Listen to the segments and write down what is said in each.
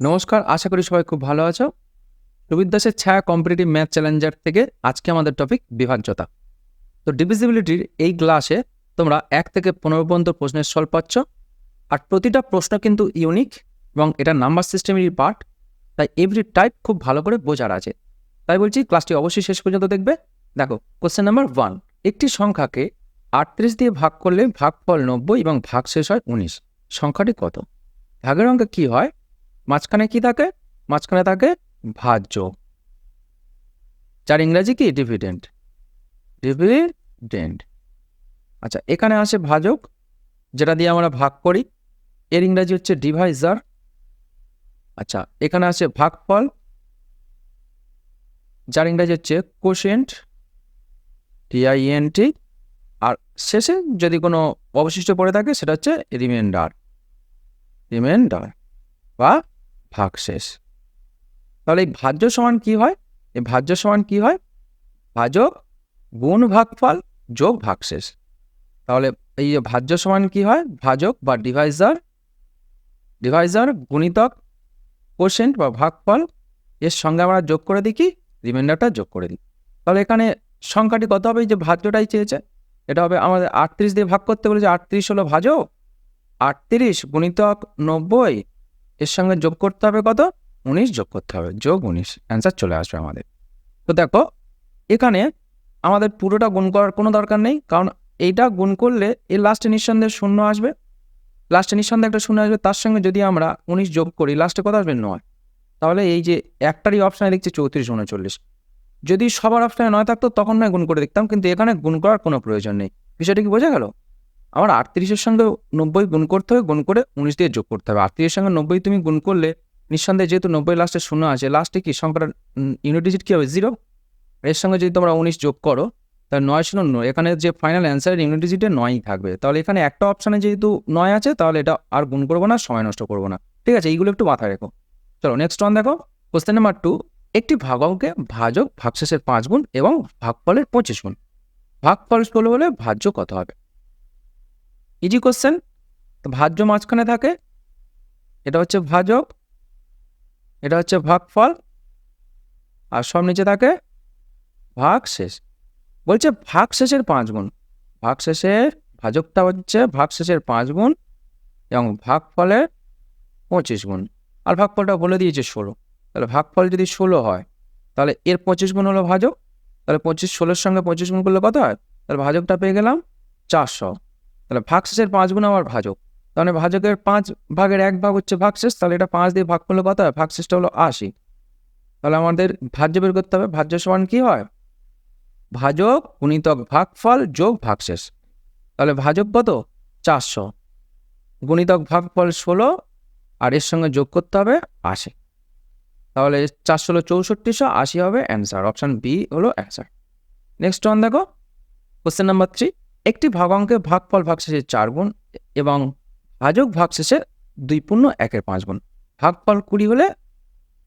নমস্কার, আশা করি সবাই খুব ভালো আছো। রবীন্দ্র দাসের ছায়া কম্পিটিটিভ ম্যাথ চ্যালেঞ্জার থেকে আজকে আমাদের টপিক বিভাজ্যতা। তো ডিভিজিবিলিটির এই ক্লাসে তোমরা এক থেকে পনেরো পর্যন্ত প্রশ্নের সলভ পাচ্ছ। আর প্রতিটা প্রশ্ন কিন্তু ইউনিক এবং এটা নাম্বার সিস্টেমেরই পার্ট তাই এভরি টাইপ খুব ভালো করে বোঝার আছে। তাই বলছি ক্লাসটি অবশ্যই শেষ পর্যন্ত দেখবে। দেখো কোশ্চেন নাম্বার ওয়ান একটি সংখ্যাকে আটত্রিশ দিয়ে ভাগ করলে ভাগফল নব্বই এবং ভাগ শেষ হয় উনিশ। সংখ্যাটি কত? ভাগের অঙ্কে কী হয়? মাঝখানে কি থাকে? মাঝখানে থাকে ভাজ্য। যার ইংরাজি কি? ডিভিডেন্ট ডিভিডেন্ট আচ্ছা এখানে আসে ভাজক, যেটা দিয়ে আমরা ভাগ করি। এর ইংরাজি হচ্ছে ডিভাইজার আচ্ছা এখানে আসে ভাগফল, যার ইংরাজি হচ্ছে কোশেন্ট টিআইএনটি আর শেষে যদি কোনো অবশিষ্ট পড়ে থাকে, সেটা হচ্ছে রিমাইন্ডার রিমাইন্ডার বা ভাগশেষ তাহলে এই ভাজ্য সমান কি হয়? এই ভাজ্য সমান কি হয়? ভাজক গুণ ভাগফল যোগ ভাগশেষ তাহলে এই ভাজ্য সমান কি হয়? ভাজক বা ডিভাইজার ডিভাইজার গুণিতক কোশেন্ট বা ভাগফল, এর সঙ্গে আমরা যোগ করে দিই কি? রিমাইন্ডারটা যোগ করে দিই। তাহলে এখানে সংখ্যাটি কত হবে? এই যে ভাজ্যটাই চেয়েছে, এটা হবে আমাদের আটত্রিশ দিয়ে ভাগ করতে বলেছে, আটত্রিশ হলো ভাজক, আটত্রিশ গুণিতক নব্বই এর সঙ্গে যোগ করতে হবে কত? উনিশ যোগ করতে হবে। যোগ উনিশ। অ্যান্সার চলে আসবে আমাদের। তো দেখো, এখানে আমাদের পুরোটা গুণ করার কোনো দরকার নেই, কারণ এইটা গুণ করলে এর লাস্টে নিঃসন্দেহে শূন্য আসবে। লাস্টে নিঃসন্দেহে একটা শূন্য আসবে, তার সঙ্গে যদি আমরা উনিশ যোগ করি লাস্টে কত আসবে? নয়। তাহলে এই যে একটারই অপশানে দেখছি চৌত্রিশ, উনচল্লিশ। যদি সবার অপশানে নয় থাকতো, তখন নয় গুণ করে দেখতাম, কিন্তু এখানে গুণ করার কোনো প্রয়োজন নেই। বিষয়টা কি বোঝা গেল? আমার আটত্রিশের সঙ্গে নব্বই গুণ করতে হবে, গুণ করে উনিশ দিয়ে যোগ করতে হবে। আটত্রিশের সঙ্গে নব্বই তুমি গুণ করলে নিঃসন্দেহে যেহেতু নব্বই লাস্টে শূন্য আছে, লাস্টে কি সংখ্যাটা ইউনিট ডিজিট কী হবে? জিরো এর সঙ্গে যদি তোমরা উনিশ যোগ করো, তাহলে নয় শূন্য নয়। এখানে যে ফাইনাল অ্যান্সারের ইউনিট ডিজিটে নয়ই থাকবে। তাহলে এখানে একটা অপশানে যেহেতু নয় আছে, তাহলে এটা আর গুণ করব না, সময় নষ্ট করব না। ঠিক আছে? এইগুলো একটু মাথায় রেখো। চলো নেক্সট ওয়ান দেখো। কোশ্চেন নাম্বার টু একটি ভাগকে ভাজক ভাগশেষের পাঁচ গুণ এবং ভাগফলের পঁচিশ গুণ। ভাগফল ষোলো হলে ভাজ্য কত হবে? ইজি কোশ্চেন তো ভাজ্য মাঝখানে থাকে। এটা হচ্ছে ভাজক এটা হচ্ছে ভাগফল। আর সব নিচে থাকে ভাগ শেষ বলছে ভাগ শেষের পাঁচ গুণ। ভাগ শেষের ভাজকটা হচ্ছে ভাগ শেষের পাঁচ গুণ এবং ভাগফলের পঁচিশ গুণ। আর ভাগফলটা বলে দিয়েছে ষোলো। তাহলে ভাগফল যদি ষোলো হয়, তাহলে এর পঁচিশ গুণ হলো ভাজক। তাহলে পঁচিশ, ষোলোর সঙ্গে পঁচিশ গুণ করলে কত হয়? তাহলে ভাজকটা পেয়ে গেলাম চারশো। তাহলে ভাগশেষের পাঁচ গুণ আমার ভাজক। তাহলে ভাজকের পাঁচ ভাগের এক ভাগ হচ্ছে ভাগশেষ, তাহলে এটা পাঁচ দিয়ে ভাগ করলে কত হয়? ভাগশেষটা হলো আশি। তাহলে আমাদের ভাজ্য বের করতে হবে। ভাজ্য সমান কী হয়? ভাজক গুণিতক ভাগফল যোগ ভাগশেষ। তাহলে ভাজক কত? চারশো। গুণিতক ভাগফল ষোলো, আর এর সঙ্গে যোগ করতে হবে আশি। তাহলে চারশো হলো চৌষট্টিশো আশি হবে অ্যান্সার। অপশান বি হলো অ্যান্সার। নেক্সট ওয়ান দেখো। Question number three. একটি ভাগাঙ্কে ভাগফল ভাগশেষের চার গুণ এবং ভাজক ভাগশেষের দুই পূর্ণ একের পাঁচ গুণ। ভাগফল কুড়ি হলে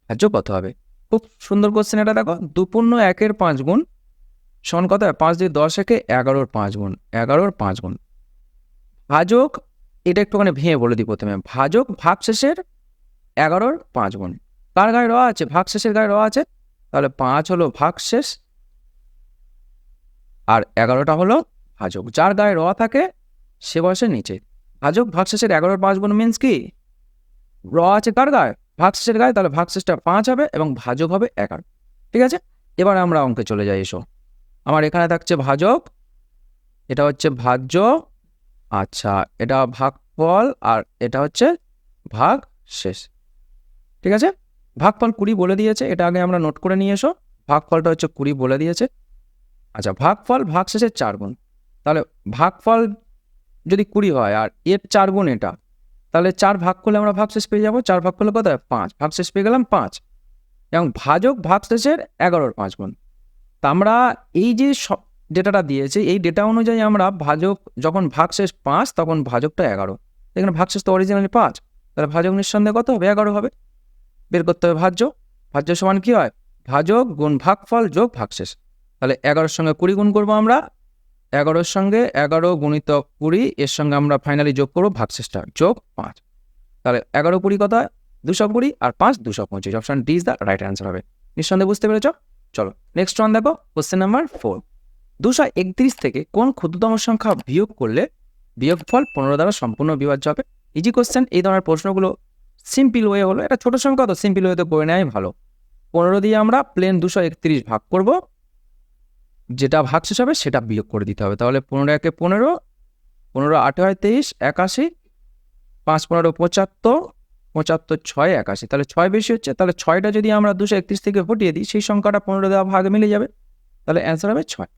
ভাজ্য কত হবে? খুব সুন্দর কোশ্চেন এটা দেখো। দুপূর্ণ একের পাঁচ গুণ সমান কত? পাঁচ দিয়ে দশ একে এগারোর পাঁচ গুণ, এগারোর পাঁচ গুণ। ভাজক, এটা একটুখানি ভেঙে বলে দিই প্রথমে। ভাজক ভাগশেষের এগারোর পাঁচ গুণ। কার গায়ে র আছে? ভাগশেষের গায়ে র আছে। তাহলে পাঁচ হলো ভাগশেষ আর এগারোটা হলো ভাজক, যার গায়ে র থাকে, সে বসে নিচে। ভাজক ভাগশেষের এগারোর পাঁচ গুণ মিন্স কি? র আছে কার গায়ে? ভাগশেষের গায়ে, তাহলে ভাগশেষটা পাঁচ হবে এবং ভাজক হবে এগারো। ঠিক আছে? এবার আমরা অঙ্কে চলে যাই, এসো। আমার এখানে থাকছে ভাজক, এটা হচ্ছে ভাজ্য আচ্ছা এটা ভাগফল আর এটা হচ্ছে ভাগ শেষ। ঠিক আছে? ভাগফল কুড়ি বলে দিয়েছে, এটা আগে আমরা নোট করে নিয়ে এসো। ভাগফলটা হচ্ছে কুড়ি বলে দিয়েছে। আচ্ছা ভাগফল ভাগ শেষের চার গুণ। তাহলে ভাগফল যদি কুড়ি হয় আর এর চার গুণ এটা, তাহলে চার ভাগ করলে আমরা ভাগশেষ পেয়ে যাব। চার ভাগ করলে কত পাঁচ। ভাগশেষ পেয়ে গেলাম পাঁচ। এবং ভাজক ভাগশেষের এগারোর পাঁচ গুণ। তা আমরা এই যে ডেটাটা দিয়েছে, এই ডেটা অনুযায়ী আমরা ভাজক যখন ভাগশেষ পাঁচ, তখন ভাজকটা এগারো। এখানে ভাগশেষ তো অরিজিনালি পাঁচ। তাহলে ভাজক নিঃসন্দেহে কত হবে? এগারো হবে। বের করতে হবে ভাজ্য। ভাজ্য সমান কী হয়? ভাজক গুণ ভাগফল যোগ ভাগশেষ। তাহলে এগারোর সঙ্গে কুড়ি গুণ করব আমরা। এগারোর সঙ্গে এগারো গুণিত কুড়ি, এর সঙ্গে আমরা ফাইনালি যোগ করব ভাগশেষটা যোগ পাঁচ। তাহলে এগারো কুড়ি কথা দুশো কুড়ি আর পাঁচ দুশো পঁচিশ। Option D is the right answer হবে। নিঃসন্দেহে বুঝতে পেরেছ? চলো নেক্সট ওয়ান দেখো কোশ্চেন নাম্বার ফোর দুশো একত্রিশ থেকে কোন ক্ষুদ্রতম সংখ্যা বিয়োগ করলে বিয়োগফল পনেরো দ্বারা সম্পূর্ণ বিভাজ্য হবে? ইজি কোশ্চেন এই ধরনের প্রশ্নগুলো সিম্পল ওয়ে হলো। এটা ছোট সংখ্যা, তো সিম্পল ওয়েতে করে নেওয়াই ভালো। পনেরো দিয়ে আমরা প্লেন দুশো একত্রিশ ভাগ করব। যেটা ভাগ শেষ হবে সেটা বিয়োগ করে দিতে হবে। তাহলে পনেরো একে পনেরো পনেরো হয় তেইশ, একাশি, পাঁচ পনেরো পঁচাত্তর পঁচাত্তর ছয়, একাশি। তাহলে ছয় বেশি হচ্ছে, তাহলে ছয়টা যদি আমরা দুশো একত্রিশ থেকে হটিয়ে দিই, সেই সংখ্যাটা পনেরো দেওয়া ভাগে মিলে যাবে। তাহলে অ্যান্সার হবে ছয়।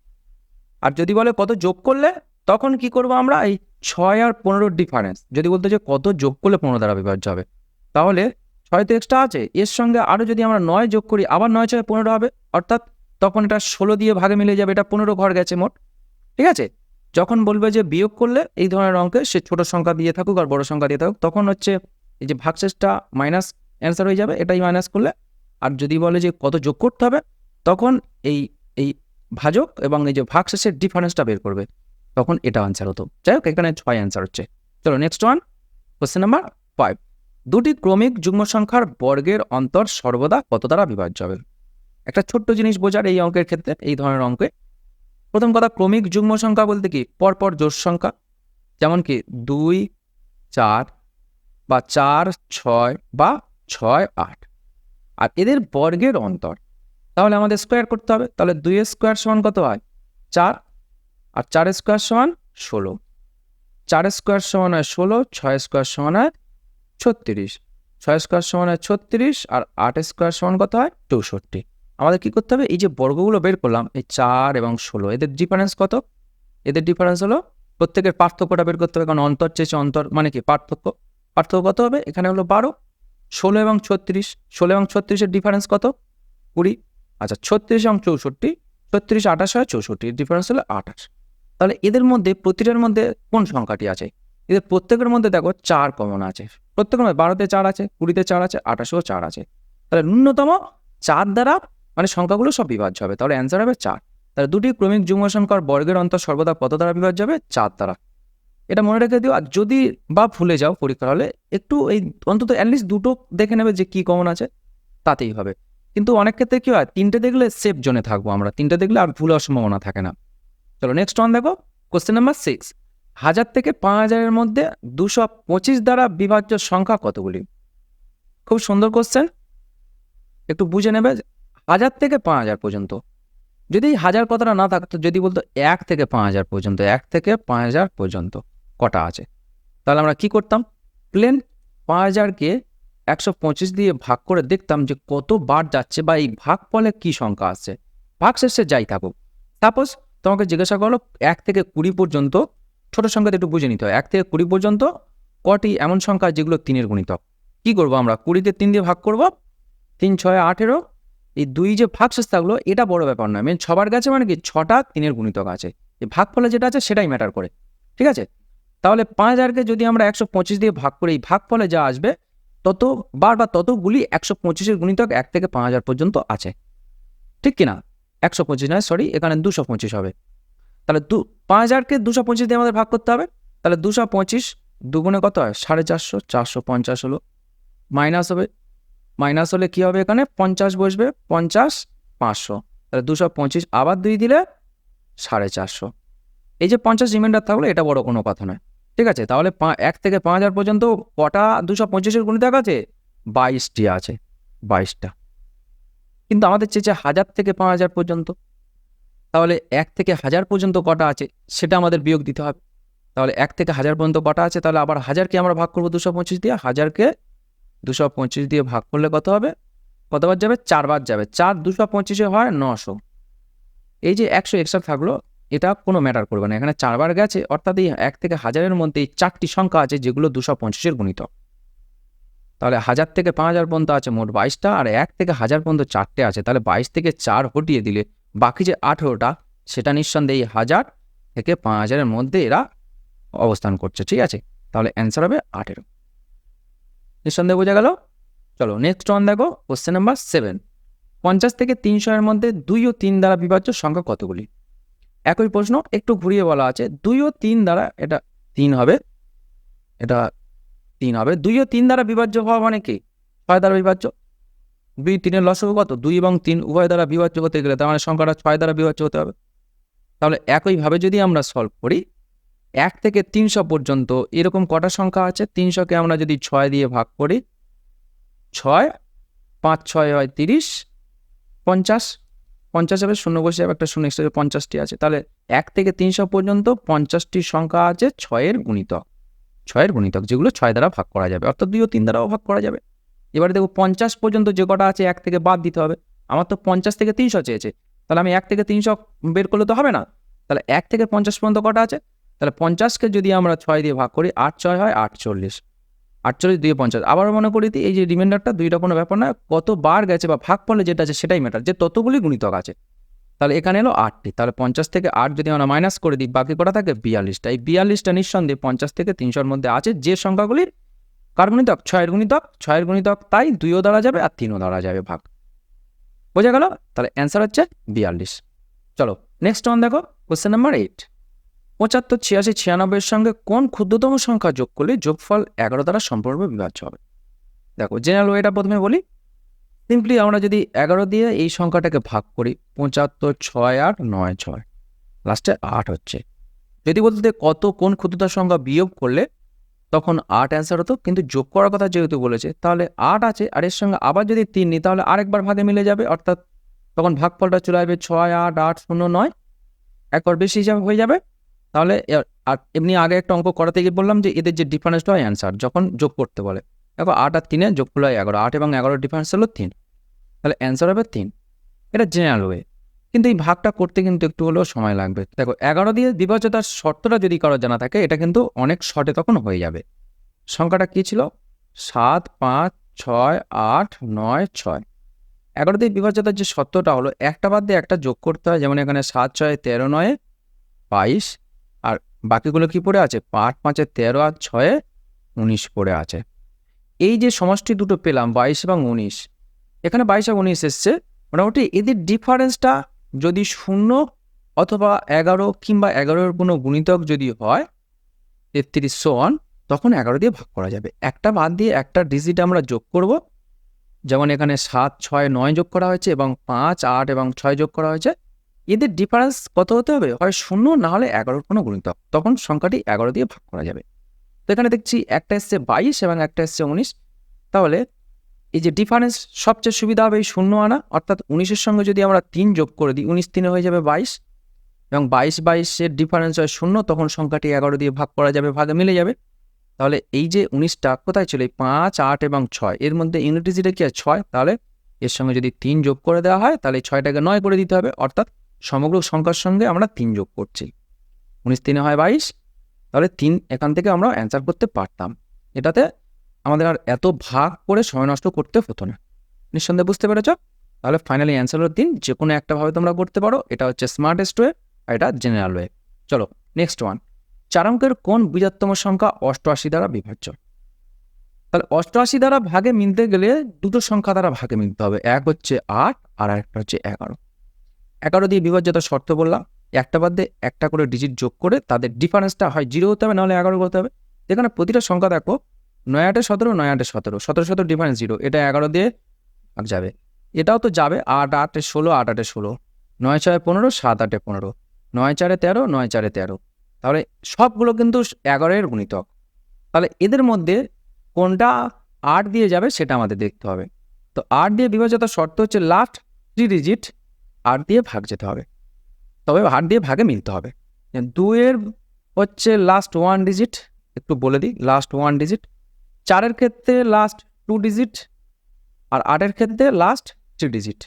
আর যদি বলে কত যোগ করলে, তখন কি করব আমরা? এই ছয় আর পনেরোর ডিফারেন্স যদি বলতে যে কত যোগ করলে পনেরো দ্বারা বিভাজ্য হবে, তাহলে ছয় তো এক্সট্রা আছে। এর সঙ্গে আরও যদি আমরা নয় যোগ করি, আবার নয় ছয় পনেরো হবে। অর্থাৎ তখন এটা ষোলো দিয়ে ভাগে মিলে যাবে, এটা পনেরো ঘর গেছে মোট। ঠিক আছে? যখন বলবে যে বিয়োগ করলে এই ধরনের অঙ্কে সে ছোট সংখ্যা দিয়ে থাকুক আর বড় সংখ্যা দিয়ে থাকুক, তখন হচ্ছে এই যে ভাগশেষটা মাইনাস অ্যান্সার হয়ে যাবে, এটাই মাইনাস করলে। আর যদি বলে যে কত যোগ করতে হবে, তখন এই এই ভাজক এবং এই যে ভাগশেষের ডিফারেন্সটা বের করবে। তখন এটা আনসার হতো। যাই হোক, এখানে ছয় অ্যান্সার হচ্ছে। চলো next one question number five দুটি ক্রমিক যুগ্ম সংখ্যার বর্গের অন্তর সর্বদা কত দ্বারা বিভাজ্য হবে? একটা ছোট্ট জিনিস বোঝার এই অঙ্কের ক্ষেত্রে, এই ধরনের অঙ্কে। প্রথম কথা, ক্রমিক যুগ্ম সংখ্যা বলতে কি? পরপর জোর সংখ্যা। যেমন কি, দুই, চার বা চার, ছয় বা ছয়, আট। আর এদের বর্গের অন্তর। তাহলে আমাদের স্কোয়ার করতে হবে। তাহলে দুই স্কোয়ার সমান কত হয়? চার। আর চার স্কোয়ার সমান ষোলো। চার স্কোয়ার সমান হয় ষোলো, ছয় স্কোয়ার সমান হয় ছত্রিশ। ছয় স্কোয়ার সমান হয় ছত্রিশ, আর আট স্কোয়ার সমান কত হয়? চৌষট্টি। আমাদের কি করতে হবে? এই যে বর্গগুলো বের করলাম, এই চার এবং ষোলো, এদের ডিফারেন্স কত? এদের ডিফারেন্স হলো প্রত্যেকের পার্থক্যটা বের করতে হবে, কারণ অন্তর চেয়েছে অন্তর মানে কি? পার্থক্য। পার্থক্য কত হবে? এখানে হলো বারো, ষোলো এবং ছত্রিশ, ষোলো এবং ছত্রিশের ডিফারেন্স কত? কুড়ি। আচ্ছা ছত্রিশ এবং চৌষট্টি, ছত্রিশ আঠাশ হয় চৌষট্টি ডিফারেন্স হলো আঠাশ। তাহলে এদের মধ্যে, প্রতিটার মধ্যে কোন সংখ্যাটি আছে? এদের প্রত্যেকের মধ্যে দেখো চার কমন আছে। প্রত্যেকের মধ্যে বারোতে চার আছে, কুড়িতে চার আছে, আঠাশেও চার আছে। তাহলে ন্যূনতম চার দ্বারা মানে সংখ্যাগুলো সব বিভাজ্য হবে। তাহলে অ্যান্সার হবে চার। তাহলে দুটি ক্রমিক যুগ্ম সংখ্যার বর্গের অন্তর সর্বদা কত দ্বারা বিভাজ্য হবে? চার দ্বারা। এটা মনে রেখে দিও, আর যদি বা ভুলে যাও পরীক্ষা হলে, একটু এই অন্তত অ্যাটলিস্ট দুটো দেখে নেবে যে কি কমন আছে, তাতেই হবে। কিন্তু অনেক ক্ষেত্রে কি হয়, তিনটে দেখলে সেফ জোনে থাকব আমরা। তিনটে দেখলে আর ভুল সম্ভাবনা থাকে না। চলো নেক্সট ওয়ান দেখো কোশ্চেন নাম্বার সিক্স হাজার থেকে পাঁচ হাজারের মধ্যে দুশো পঁচিশ দ্বারা বিভাজ্য সংখ্যা কতগুলি? খুব সুন্দর কোশ্চেন একটু বুঝে নেবে হাজার থেকে পাঁচ হাজার পর্যন্ত। যদি হাজার কথাটা না থাকতো যদি বলতো এক থেকে পাঁচ হাজার পর্যন্ত, এক থেকে পাঁচ হাজার পর্যন্ত কটা আছে? তাহলে আমরা কি করতাম? প্লেন পাঁচ হাজারকে একশো পঁচিশ দিয়ে ভাগ করে দেখতাম যে কত বার যাচ্ছে বা এই ভাগ ফলে কী সংখ্যা আসছে। ভাগ শেষে যাই থাকুক। সাপোজ তোমাকে জিজ্ঞাসা করল, এক থেকে কুড়ি পর্যন্ত, ছোট সংখ্যাতে একটু বুঝে নিতে হয়। এক থেকে কুড়ি পর্যন্ত কটি এমন সংখ্যা যেগুলো তিনের গুণিতক? কি করব আমরা? কুড়িতে তিন দিয়ে ভাগ করব, তিন, ছয়, আঠেরো এই দুই যে ভাগ থাকল এটা বড় ব্যাপার নয়। মেন ছবার কাছে মানে কি? ছটা তিনের গুণিতক আছে। এই ভাগ ফলে যেটা আছে, সেটাই ম্যাটার করে। ঠিক আছে? তাহলে পাঁচ হাজারকে যদি আমরা একশো পঁচিশ দিয়ে ভাগ করি এই ভাগ ফলে যা আসবে, তত বার বা ততগুলি একশো পঁচিশের গুণিতক এক থেকে পাঁচ হাজার পর্যন্ত আছে। ঠিক কিনা? একশো পঁচিশ নয় সরি এখানে দুশো পঁচিশ হবে। তাহলে দু, পাঁচ হাজারকে দুশো পঁচিশ দিয়ে আমাদের ভাগ করতে হবে। তাহলে দুশো পঁচিশ দুগুণে কত হয়? সাড়ে চারশো চারশো পঞ্চাশ হলো। মাইনাস হবে মাইনাস হলে কী হবে এখানে? পঞ্চাশ বসবে, পঞ্চাশ, পাঁচশো। তাহলে দুশো পঁচিশ আবার দুই দিলে সাড়ে চারশো। এই যে পঞ্চাশ রিমাইন্ডার থাকল, এটা বড় কোনো কথা নয়। ঠিক আছে? তাহলে এক থেকে পাঁচ হাজার পর্যন্ত কটা দুশো পঁচিশের গুণিতক আছে? বাইশটি আছে, বাইশটা। কিন্তু আমাদের চেয়েছে হাজার থেকে পাঁচ হাজার পর্যন্ত। তাহলে এক থেকে হাজার পর্যন্ত কটা আছে, সেটা আমাদের বিয়োগ দিতে হবে। তাহলে এক থেকে হাজার পর্যন্ত কটা আছে, তাহলে আবার হাজারকে আমরা ভাগ করব দুশো পঁচিশ দিয়ে, হাজারকে দুশো পঁচিশ দিয়ে ভাগ করলে কত হবে? কতবার যাবে? চারবার যাবে। চার দুশো পঁচিশে হয় নশো। এই যে একশো এক্সট্রা থাকল, এটা কোনো ম্যাটার করবে না। এখানে চারবার গেছে, অর্থাৎ এই এক থেকে হাজারের মধ্যে এই চারটি সংখ্যা আছে যেগুলো দুশো পঁচিশের গুণিতক তাহলে হাজার থেকে পাঁচ হাজার পর্যন্ত আছে, মোট বাইশটা, আর এক থেকে হাজার পর্যন্ত চারটে আছে। তাহলে বাইশ থেকে চার হটিয়ে দিলে, বাকি যে আঠেরোটা, সেটা নিঃসন্দেহে এই হাজার থেকে পাঁচ হাজারের মধ্যে এরা অবস্থান করছে। ঠিক আছে? তাহলে অ্যান্সার হবে আঠেরো। নিঃসন্দেহে বোঝা গেল। চলো নেক্সট ওয়ান দেখো কোশ্চেন নাম্বার সেভেন পঞ্চাশ থেকে তিনশো এর মধ্যে দুই ও তিন দ্বারা বিভাজ্য সংখ্যা কতগুলি? একই প্রশ্ন, একটু ঘুরিয়ে বলা আছে। দুই ও তিন দ্বারা এটা তিন হবে। এটা তিন হবে। দুই ও তিন দ্বারা বিভাজ্য হওয়া মানে কি? ছয় দ্বারা বিভাজ্য। দুই তিনের লসগু কত? দুই এবং তিন উভয় দ্বারা বিভাজ্য হতে গেলে তার মানে সংখ্যাটা ছয় দ্বারা বিভাজ্য হতে হবে। তাহলে একইভাবে যদি আমরা সলভ করি এক থেকে তিনশো পর্যন্ত এরকম কটা সংখ্যা আছে? তিনশোকে আমরা যদি ছয় দিয়ে ভাগ করি, ছয়, পাঁচ, ছয় হয় তিরিশ, পঞ্চাশ পঞ্চাশ হবে শূন্য বসে যাবে, একটা শূন্য এক্সট্রা পঞ্চাশটি আছে। তাহলে এক থেকে তিনশো পর্যন্ত পঞ্চাশটি সংখ্যা আছে ছয়ের গুণিতক। ছয়ের গুণিতক, যেগুলো ছয় দ্বারা ভাগ করা যাবে, অর্থাৎ দুই ও তিন দ্বারাও ভাগ করা যাবে। এবারে দেখো পঞ্চাশ পর্যন্ত যে কটা আছে, এক থেকে বাদ দিতে হবে। আমার তো পঞ্চাশ থেকে তিনশো চেয়েছে, তাহলে আমি এক থেকে তিনশো বের করলে তো হবে না। তাহলে এক থেকে পঞ্চাশ পর্যন্ত কটা আছে? তাহলে পঞ্চাশকে যদি আমরা ছয় দিয়ে ভাগ করি, আট ছয় হয় আটচল্লিশ। আটচল্লিশ দুই পঞ্চাশ। আবার মনে করি এই যে রিমাইন্ডারটা দুইটা কোনো ব্যাপার না, কতবার গেছে বা ভাগ ফলে যেটা আছে সেটাই ম্যাটার যে ততগুলি গুণিতক আছে। তাহলে এখানে এলো আটটি, তাহলে পঞ্চাশ থেকে আট যদি আমরা মাইনাস করে দিই, বাকি কটা থাকে বিয়াল্লিশটা। এই বিয়াল্লিশটা নিঃসন্দেহে পঞ্চাশ থেকে তিনশোর মধ্যে আছে যে সংখ্যাগুলির কার গুণিতক? ছয়ের গুণিতক। ছয়ের গুণিতক তাই দুইও দ্বারা যাবে আর তিনও দ্বারা যাবে ভাগ। বোঝা গেল? তাহলে অ্যান্সার হচ্ছে বিয়াল্লিশ। চলো নেক্সট ওয়ান দেখো কোশ্চেন নাম্বার এইট পঁচাত্তর, ছিয়াশি ছিয়ানব্বইয়ের সঙ্গে কোন ক্ষুদ্রতম সংখ্যা যোগ করলে যোগফল এগারো দ্বারা সম্পূর্ণভাবে বিভাজ্য হবে? দেখো জেনারেল ওয়েটা প্রথমে বলি। সিম্পলি আমরা যদি এগারো দিয়ে এই সংখ্যাটাকে ভাগ করি, পঁচাত্তর, ছয় আট নয়, ছয়। লাস্টে আট হচ্ছে। যদি বলতে কত, কোন ক্ষুদ্রতার সংখ্যা বিয়োগ করলে তখন আট অ্যান্সার হতো, কিন্তু যোগ করার কথা যেহেতু বলেছে, তাহলে আট আছে, আর এর সঙ্গে আবার যদি তিন নিই, তাহলে আরেকবার ভাগে মিলে যাবে, অর্থাৎ তখন ভাগফলটা চলে আসবে ছয়, আট আট, শূন্য, নয়। একবার বেশি হিসাবে হয়ে যাবে। তাহলে আর এমনি আগে একটা অঙ্ক করাতে গিয়ে বললাম যে এদের যে ডিফারেন্সটা হয় অ্যান্সার যখন যোগ করতে বলে। দেখো আট আর তিনে যোগ করলে হয় এগারো, আট এবং এগারো ডিফারেন্স হলো তিন। তাহলে অ্যান্সার হবে তিন। এটা জেনারেল ওয়ে কিন্তু এই ভাগটা করতে কিন্তু একটু হলেও সময় লাগবে। দেখো এগারো দিয়ে বিভাজ্যতার শর্তটা যদি কারও জানা থাকে, এটা কিন্তু অনেক শর্টে তখন হয়ে যাবে। সংখ্যাটা কী ছিল? সাত, পাঁচ, ছয়, আট, নয়, ছয়। এগারো দিয়ে বিভাজ্যতার যে শর্তটা হলো, একটা বাদ দিয়ে একটা যোগ করতে হয়, যেমন এখানে সাত, ছয়, তেরো, নয়, বাইশ। বাকিগুলো কি পড়ে আছে? পাঁচ, পাঁচে তেরো আর ছয়ে উনিশ পড়ে আছে। এই যে সমষ্টি দুটো পেলাম, বাইশ এবং উনিশ, এখানে বাইশ এবং উনিশ এসছে। মোটামুটি এদের ডিফারেন্সটা যদি শূন্য অথবা এগারো কিংবা এগারোর কোনো গুণিতক যদি হয়, তেত্রিশ ওয়ান তখন এগারো দিয়ে ভাগ করা যাবে। একটা বাদ দিয়ে একটা ডিজিট আমরা যোগ করব। যেমন এখানে সাত, ছয়, নয় যোগ করা হয়েছে এবং পাঁচ, আট এবং ছয় যোগ করা হয়েছে। এদের ডিফারেন্স কত হতে হবে? হয় শূন্য না হলে এগারোর কোনো গুণিতক। তখন সংখ্যাটি এগারো দিয়ে ভাগ করা যাবে। তো এখানে দেখছি একটা এসছে বাইশ এবং একটা এসছে উনিশ। তাহলে এই যে ডিফারেন্স সবচেয়ে সুবিধা হবে এই শূন্য আনা। অর্থাৎ উনিশের সঙ্গে যদি আমরা তিন যোগ করে দিই, উনিশ তিনে হয়ে যাবে বাইশ। এবং বাইশ বাইশের ডিফারেন্স হয় শূন্য, তখন সংখ্যাটি এগারো দিয়ে ভাগ করা যাবে, ভাগে মিলে যাবে। তাহলে এই যে উনিশটা কোথায় ছিল এই পাঁচ, আট এবং ছয়। এর মধ্যে ইউনিটিজিটা কি আছে ছয়। তাহলে এর সঙ্গে যদি তিন যোগ করে দেওয়া হয়, তাহলে ছয়টাকে নয় করে দিতে হবে। অর্থাৎ সমগ্র সংখ্যার সঙ্গে আমরা তিন যোগ করছি। উনিশ তিনে হয় বাইশ, তাহলে তিন এখান থেকে আমরা অ্যান্সার করতে পারতাম। এটাতে আমাদের আর এত ভাগ করে সময় নষ্ট করতে হতো না। নিঃসন্দেহে বুঝতে পেরেছ? তাহলে ফাইনালি অ্যান্সার হলো তিন যে কোনো একটা ভাবে তোমরা করতে পারো। এটা হচ্ছে স্মার্টেস্ট ওয়ে আর এটা জেনারেল ওয়ে চলো নেক্সট ওয়ান চার অঙ্কের কোন বৃহত্তম সংখ্যা অষ্টআশি দ্বারা বিভাজ্য? তাহলে অষ্টআশি দ্বারা ভাগে মিলতে গেলে দুটো সংখ্যা দ্বারা ভাগে মিলতে হবে। এক হচ্ছে আট আর একটা হচ্ছে এগারো। এগারো দিয়ে বিভাজ্যতার শর্ত বললাম, একটা বাদ দিয়ে একটা করে ডিজিট যোগ করে তাদের ডিফারেন্সটা হয় জিরো হতে হবে, নাহলে এগারো করতে হবে। এখানে প্রতিটা সংখ্যা দেখো, নয় আটে সতেরো, নয় আটে সতেরো সতেরো সতেরো ডিফারেন্স জিরো এটা এগারো দিয়ে যাবে। এটাও তো যাবে আট আটে ষোলো, আট আটে ষোলো, নয় ছয় পনেরো, সাত আটে পনেরো, নয় চারে তেরো, নয় চারে তেরো। তাহলে সবগুলো কিন্তু এগারোয়ের গুণিতক। তাহলে এদের মধ্যে কোনটা আট দিয়ে যাবে সেটা আমাদের দেখতে হবে। তো আট দিয়ে বিভাজ্যতার শর্ত হচ্ছে লাস্ট থ্রি ডিজিট আট দিয়ে ভাগ যেতে হবে। তবে আট দিয়ে ভাগে মিলতে হবে। দুয়ের হচ্ছে লাস্ট ওয়ান ডিজিট একটু বলে দিই লাস্ট ওয়ান ডিজিট চারের ক্ষেত্রে লাস্ট টু ডিজিট আর আটের ক্ষেত্রে লাস্ট থ্রি ডিজিট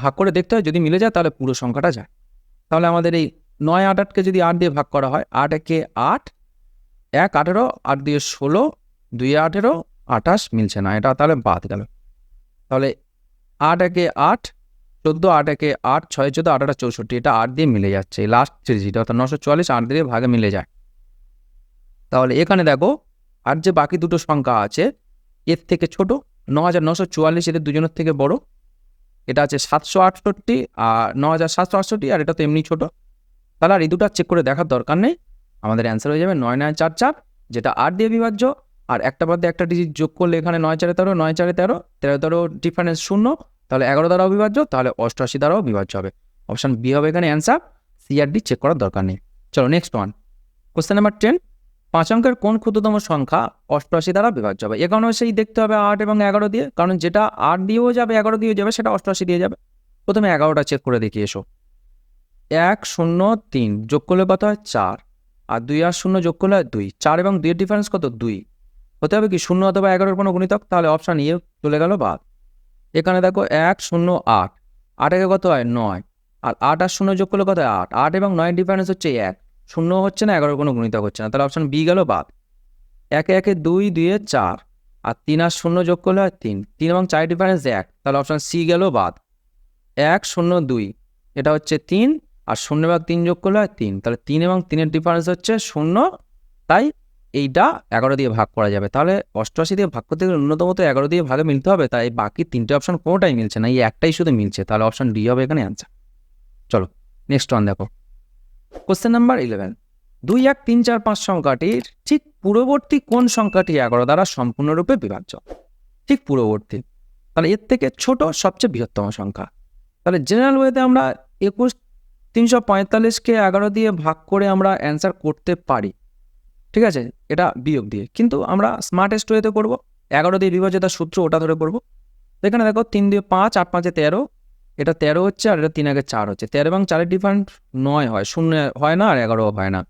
ভাগ করে দেখতে হয়, যদি মিলে যায় তাহলে পুরো সংখ্যাটা যায়। তাহলে আমাদের এই নয়, আট, আটকে যদি আট দিয়ে ভাগ করা হয়, আট, একে আট, এক, আঠেরো, আট দিয়ে ষোলো, দুই, আঠেরো, আঠাশ মিলছে না। এটা তাহলে বাদ গেল। তাহলে আট, একে আট চোদ্দ আট একে আট, ছয় চোদ্দ, আট আটা চৌষট্টি, এটা আট দিয়ে মিলে যাচ্ছে লাস্ট থ্রি অর্থাৎ নশো চুয়াল্লিশ, আট দিয়ে ভাগে মিলে যায়। তাহলে এখানে দেখো, আর যে বাকি দুটো সংখ্যা আছে, এর থেকে ছোট ন হাজার নশো চুয়াল্লিশ, এদের দুজনের থেকে বড়। এটা আছে সাতশো আটষট্টি আর ন হাজার সাতশো আটষট্টি, আর এটা তো এমনি ছোট। তাহলে আর এই দুটো চেক করে দেখার দরকার নেই। আমাদের অ্যান্সার হয়ে যাবে নয় নয় চার চার, যেটা আট দিয়ে বিভাজ্য, আর একটা বাদ একটা ডিজিট যোগ করলে এখানে নয় চারে তেরো, নয় চারে তেরো তেরো তেরো ডিফারেন্স শূন্য তাহলে এগারো দ্বারাও বিভাজ্য তাহলে অষ্টআশি দ্বারাও বিভাজ্য হবে। অপশান বি হবে এখানে অ্যান্সার সি আর ডি চেক করার দরকার নেই। চলো next one question number ten পাঁচ অঙ্কের কোন ক্ষুদ্রতম সংখ্যা অষ্টআশি দ্বারা বিভাজ্য হবে? এ কারণে সেই দেখতে হবে আট এবং এগারো দিয়ে, কারণ যেটা আট দিয়েও যাবে, এগারো দিয়েও যাবে, সেটা অষ্টআশি দিয়ে যাবে। প্রথমে এগারোটা চেক করে দেখি, এসো। এক, শূন্য, তিন, যোগ করলে কত হয়? চার। আর দুই আর শূন্য যোগ করলে হয় দুই। চার এবং দুইয়ের ডিফারেন্স কত? দুই। হতে হবে কি, শূন্য অথবা এগারোর কোনো গুণিতক? তাহলে অপশান ইয়ে চলে গেল বাদ। এখানে দেখো এক, শূন্য, আট। আটেকে কত হয়? নয়। আর আট আর শূন্য যোগ করলে কত হয়? আট। আট এবং নয়ের ডিফারেন্স হচ্ছে এক। শূন্য হচ্ছে না, এগারোর কোনো গুণিতক হচ্ছে না। তাহলে অপশান বি গেল বাদ। একে একে দুই দুইয়ে চার। আর তিন আর শূন্য যোগ করলে হয় তিন। তিন এবং চার ডিফারেন্স এক। তাহলে অপশান সি গেল বাদ। এক, শূন্য, দুই। এটা হচ্ছে তিন। আর শূন্য ভাগ তিন যোগ করলে হয় তিন। তাহলে তিন এবং তিনের ডিফারেন্স হচ্ছে শূন্য, তাই এইটা এগারো দিয়ে ভাগ করা যাবে। তাহলে অষ্টআশি দিয়ে ভাগ করতে গেলে ন্যূনতম তো এগারো দিয়ে ভাগে মিলতে হবে। তাই বাকি তিনটে অপশন কোনোটাই মিলছে না। এই একটাই শুধু মিলছে। তাহলে অপশন ডি হবে এখানে অ্যান্সার চলো নেক্সট ওয়ান দেখো। কোশ্চেন নাম্বার ইলেভেন দুই এক তিন চার পাঁচ সংখ্যাটির ঠিক পূর্ববর্তী কোন সংখ্যাটি এগারো দ্বারা সম্পূর্ণরূপে বিভাজ্য? ঠিক পূর্ববর্তী। তাহলে এর থেকে ছোট সবচেয়ে বৃহত্তম সংখ্যা। তাহলে জেনারেল ওয়েতে আমরা একুশ তিনশো পঁয়তাল্লিশকে এগারো দিয়ে ভাগ করে আমরা অ্যান্সার করতে পারি। ঠিক আছে? এটা বিয়োগ দিয়ে। কিন্তু আমরা স্মার্টেস্ট ওয়েতে করব। এগারো দিয়ে বিভাজ্যতার সূত্র ওটা ধরে করব। এখানে দেখো তিন দিয়ে পাঁচ, আট পাঁচে তেরো। এটা তেরো হচ্ছে আর এটা তিন আগে চার হচ্ছে। তেরো এবং চারের ডিফারেন্ট নয় হয়। শূন্য হয় না আর এগারো হয় না।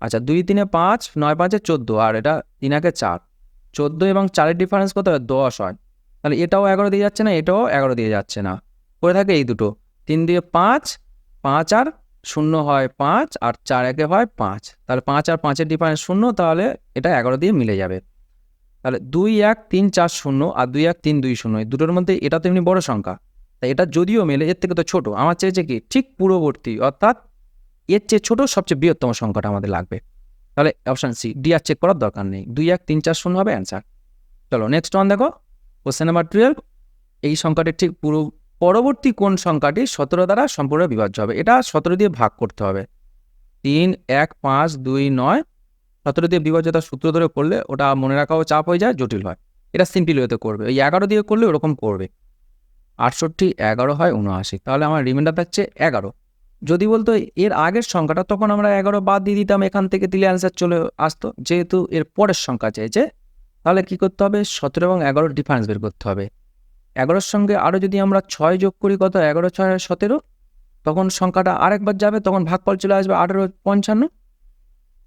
আচ্ছা দুই তিনে পাঁচ, নয় পাঁচে চোদ্দ। আর এটা তিন আগে চার। চোদ্দ এবং চারের ডিফারেন্স কত? হয় দশ হয়। তাহলে এটাও এগারো দিয়ে যাচ্ছে না, এটাও এগারো দিয়ে যাচ্ছে না। করে থাকে এই দুটো। তিন দিয়ে পাঁচ পাঁচ আর শূন্য হয় পাঁচ আর চার একে হয় পাঁচ। তাহলে পাঁচ আর পাঁচের ডিফারেন্স শূন্য, তাহলে এটা এগারো দিয়ে মিলে যাবে। তাহলে দুই এক তিন চার শূন্য আর দুই এক তিন দুই শূন্য দুটোর মধ্যে এটা তো এমনি বড় সংখ্যা। তাই এটা যদিও মেলে, এর থেকে তো ছোট। আমার চেয়েছে কি, ঠিক পূর্ববর্তী, অর্থাৎ এর চেয়ে ছোট সবচেয়ে বৃহত্তম সংখ্যাটা আমাদের লাগবে। তাহলে অপশান সি ডি আর চেক করার দরকার নেই। দুই এক তিন চার শূন্য হবে অ্যান্সার চলো নেক্সট ওয়ান দেখো। কোশ্চেন নাম্বার টুয়েলভ এই সংখ্যাটির ঠিক পুরো পরবর্তী কোন সংখ্যাটি সতেরো দ্বারা সম্পূর্ণ বিভাজ্য হবে? এটা সতেরো দিয়ে ভাগ করতে হবে। তিন, এক, পাঁচ, দুই, নয়, সতেরো দিয়ে বিভাজ্যতার সূত্র ধরে করলে ওটা মনে রাখাও চাপ হয়ে যায়, জটিল হয়। এটা সিম্পল ওয়েতে করবে। ওই এগারো দিয়ে করলে ওরকম করবে। আটষট্টি, এগারো হয় উনআশি। তাহলে আমার রিমাইন্ডার থাকছে এগারো। যদি বলতো এর আগের সংখ্যাটা, তখন আমরা এগারো বাদ দিয়ে দিতাম, এখান থেকে দিলে অ্যান্সার চলে আসতো। যেহেতু এর পরের সংখ্যা চেয়েছে তাহলে কি করতে হবে? সতেরো এবং এগারোর ডিফারেন্স বের করতে হবে। এগারোর সঙ্গে আরও যদি আমরা ছয় যোগ করি কত? এগারো, ছয়, সতেরো? তখন সংখ্যাটা আরেকবার যাবে, তখন ভাগফল চলে আসবে আঠেরো, পঞ্চান্ন।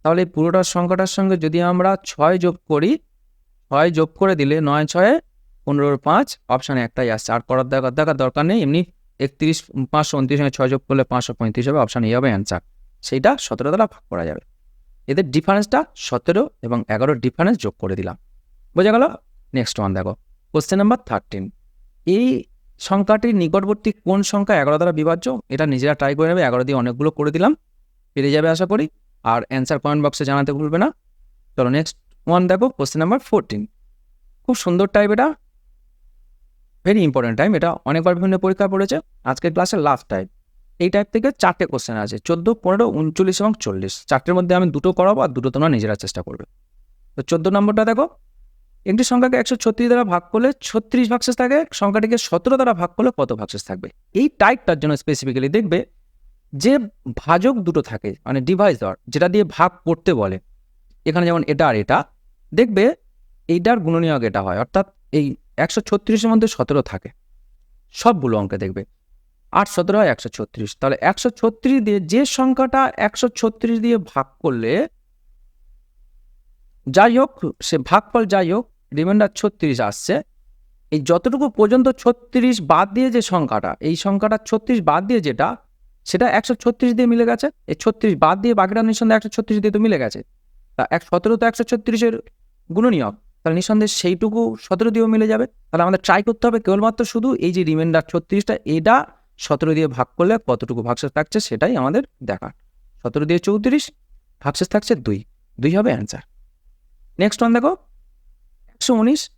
তাহলে এই পুরোটার সংখ্যাটার সঙ্গে যদি আমরা ছয় যোগ করি, ছয় যোগ করে দিলে নয়, ছয়ে পনেরোর পাঁচ, অপশানে একটাই আসছে। আর করার দেখার দেখার দরকার নেই, এমনি একত্রিশ, পাঁচশো উনত্রিশ সঙ্গে ছয় যোগ করলে পাঁচশো পঁয়ত্রিশ হবে, অপশান এই হবে অ্যান্সার সেইটা সতেরো দ্বারা ভাগ করা যাবে। এদের ডিফারেন্সটা সতেরো এবং এগারোর ডিফারেন্স যোগ করে দিলাম। বোঝা গেল? নেক্সট ওয়ান দেখো। কোশ্চেন নাম্বার থার্টিন এই সংখ্যাটির নিকটবর্তী কোন সংখ্যা এগারো দ্বারা বিভাজ্য? এটা নিজেরা ট্রাই করে নেবে। এগারো দিয়ে অনেকগুলো করে দিলাম। পেরে যাবে আশা করি। আর অ্যান্সার কমেন্ট বক্সে জানাতে ভুলবে না। চলো নেক্সট ওয়ান দেখো কোশ্চেন নাম্বার ফোরটিন খুব সুন্দর টাইপ এটা। ভেরি ইম্পর্টেন্ট টাইম এটা অনেকবার বিভিন্ন পরীক্ষা পড়েছে। আজকের ক্লাসের লাস্ট টাইপ এই টাইপ থেকে চারটে কোশ্চেন আছে। চোদ্দ, পনেরো, উনচল্লিশ এবং চল্লিশ। চারটের মধ্যে আমি দুটো করাবো আর দুটো তোমরা নিজেরা চেষ্টা করবে। তো চোদ্দ নম্বরটা দেখো। একটি সংখ্যাকে একশো ছত্রিশ দ্বারা ভাগ করলে ছত্রিশ ভাগশেষ থাকে, সংখ্যাটিকে সতেরো দ্বারা ভাগ করলে কত ভাগশেষ থাকবে? এই টাইপটার জন্য স্পেসিফিক্যালি দেখবে যে ভাজক দুটো থাকে মানে ডিভাইসর যেটা দিয়ে ভাগ করতে বলে। এখানে যেমন এটা আর এটা, দেখবে এইটার গুণনীয়ক এটা হয়, অর্থাৎ এই একশো ছত্রিশের মধ্যে সতেরো থাকে। সবগুলো অঙ্কে দেখবে। আট সতেরো হয় একশো ছত্রিশ, তাহলে একশো ছত্রিশ দিয়ে যে সংখ্যাটা একশো ছত্রিশ দিয়ে ভাগ করলে যাই হোক সে ভাগফল যাই হোক রিমাইন্ডার ছত্রিশ আসছে। এই যতটুকু পর্যন্ত ছত্রিশ বাদ দিয়ে যে সংখ্যাটা, এই সংখ্যাটা ছত্রিশ বাদ দিয়ে যেটা, সেটা একশো ছত্রিশ দিয়ে মিলে গেছে। এই ছত্রিশ বাদ দিয়ে বাকিটা নিঃসন্দেহে একশো ছত্রিশ দিয়ে তো মিলে গেছে। তা এক সতেরো তো একশো ছত্রিশের গুণনীয়ক। তাহলে নিঃসন্দেহে সেইটুকু সতেরো দিয়েও মিলে যাবে। তাহলে আমাদের ট্রাই করতে হবে কেবলমাত্র শুধু এই যে রিমাইন্ডার ছত্রিশটা, এটা সতেরো দিয়ে ভাগ করলে কতটুকু ভাগশেষ থাকছে সেটাই আমাদের দেখার। সতেরো দিয়ে চৌত্রিশ, ভাগশেষ থাকছে দুই। দুই হবে অ্যান্সার নেক্সট ওয়ান দেখো। একশো উনিশ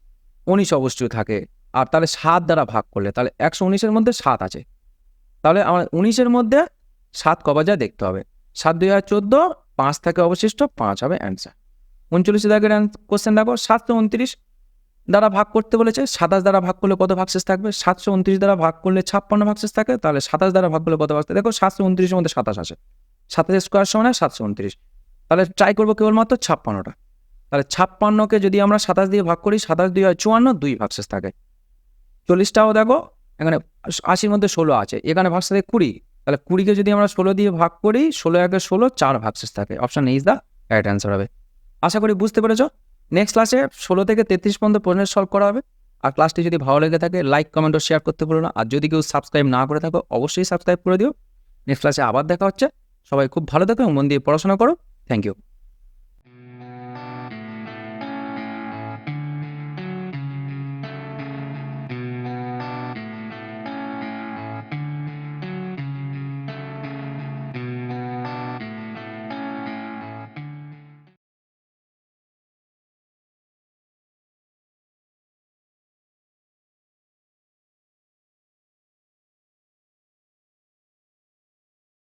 উনিশ অবশ্যই থাকে। আর তাহলে সাত দ্বারা ভাগ করলে, তাহলে একশো উনিশের মধ্যে সাত আছে। তাহলে আমার উনিশের মধ্যে সাত কবা যায় দেখতে হবে। সাত, দুই হাজার চোদ্দ, পাঁচ থাকে অবশিষ্ট, পাঁচ হবে অ্যান্সার উনচল্লিশ দাগের কোশ্চেন দেখো। সাতশো উনত্রিশ দ্বারা ভাগ করতে বলেছে। সাতাশ দ্বারা ভাগ করলে কত ভাগশেষ থাকবে? সাতশো উনত্রিশ দ্বারা ভাগ করলে ছাপ্পান্ন ভাগশেষ থাকে। তাহলে সাতাশ দ্বারা ভাগ করলে কত ভাগশেষ? দেখো সাতশো উনত্রিশের মধ্যে সাতাশ আছে সাতাশ স্কোয়ার সমান সাতশো উনত্রিশ। তাহলে ট্রাই করব কেবলমাত্র ছাপ্পান্নটা। তাহলে ছাপ্পান্নকে যদি আমরা সাতাশ দিয়ে ভাগ করি, সাতাশ দিয়ে হয় চুয়ান্ন, দুই ভাগশেষ থাকে। চল্লিশটাও দেখো, এখানে আশির মধ্যে ষোলো আছে, এখানে ভাগশেষ থাকে কুড়ি। তাহলে কুড়িকে যদি আমরা ষোলো দিয়ে ভাগ করি, ষোলো একে ষোলো, চার ভাগশেষ থাকে। Option is the right answer হবে। আশা করি বুঝতে পেরেছ। নেক্সট ক্লাসে ষোলো থেকে তেত্রিশ পর্যন্ত প্রশ্নের সলভ করা হবে। আর ক্লাসটি যদি ভালো লেগে থাকে লাইক কমেন্ট ও শেয়ার করতে ভুলো না। আর যদি কেউ সাবস্ক্রাইব না করে থাকো, অবশ্যই সাবস্ক্রাইব করে দিও। নেক্সট ক্লাসে আবার দেখা হচ্ছে। সবাই খুব ভালো থাকো মন দিয়ে পড়াশোনা করো। Thank you